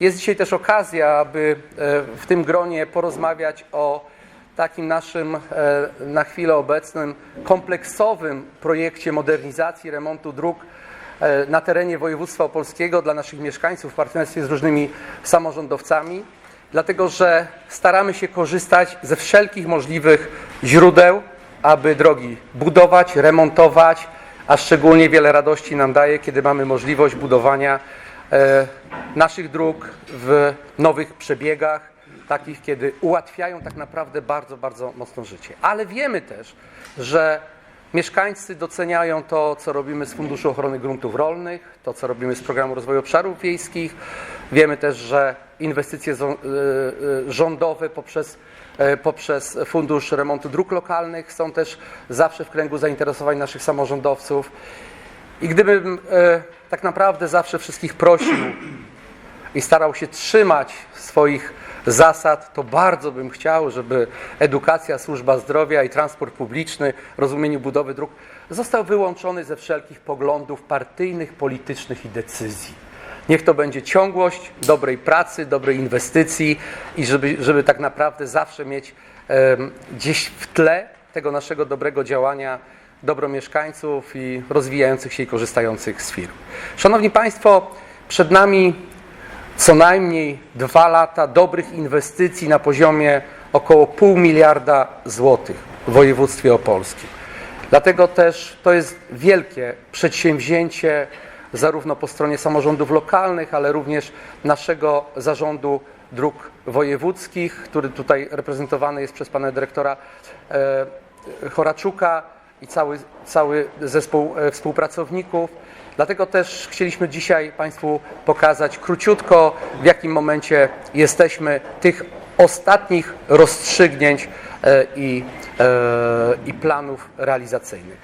Jest dzisiaj też okazja, aby e, w tym gronie porozmawiać o takim naszym e, na chwilę obecnym kompleksowym projekcie modernizacji, remontu dróg e, na terenie województwa opolskiego dla naszych mieszkańców w partnerstwie z różnymi samorządowcami, dlatego że staramy się korzystać ze wszelkich możliwych źródeł, aby drogi budować, remontować, a szczególnie wiele radości nam daje, kiedy mamy możliwość budowania naszych dróg w nowych przebiegach, takich, kiedy ułatwiają tak naprawdę bardzo, bardzo mocno życie. Ale wiemy też, że mieszkańcy doceniają to, co robimy z Funduszu Ochrony Gruntów Rolnych, to, co robimy z Programu Rozwoju Obszarów Wiejskich. Wiemy też, że inwestycje y, y, rządowe poprzez, e, poprzez Fundusz Remontu Dróg Lokalnych są też zawsze w kręgu zainteresowań naszych samorządowców. I gdybym e, tak naprawdę zawsze wszystkich prosił i starał się trzymać swoich zasad, to bardzo bym chciał, żeby edukacja, służba zdrowia i transport publiczny rozumieniu budowy dróg został wyłączony ze wszelkich poglądów partyjnych, politycznych i decyzji. Niech to będzie ciągłość dobrej pracy, dobrej inwestycji i żeby, żeby tak naprawdę zawsze mieć em, gdzieś w tle tego naszego dobrego działania dobro mieszkańców i rozwijających się i korzystających z firm. Szanowni Państwo, przed nami co najmniej dwa lata dobrych inwestycji na poziomie około pół miliarda złotych w województwie opolskim. Dlatego też to jest wielkie przedsięwzięcie zarówno po stronie samorządów lokalnych, ale również naszego zarządu dróg wojewódzkich, który tutaj reprezentowany jest przez pana dyrektora e, Choraczuka i cały, cały zespół e, współpracowników. Dlatego też chcieliśmy dzisiaj Państwu pokazać króciutko, w jakim momencie jesteśmy tych ostatnich rozstrzygnięć e, i, e, i planów realizacyjnych.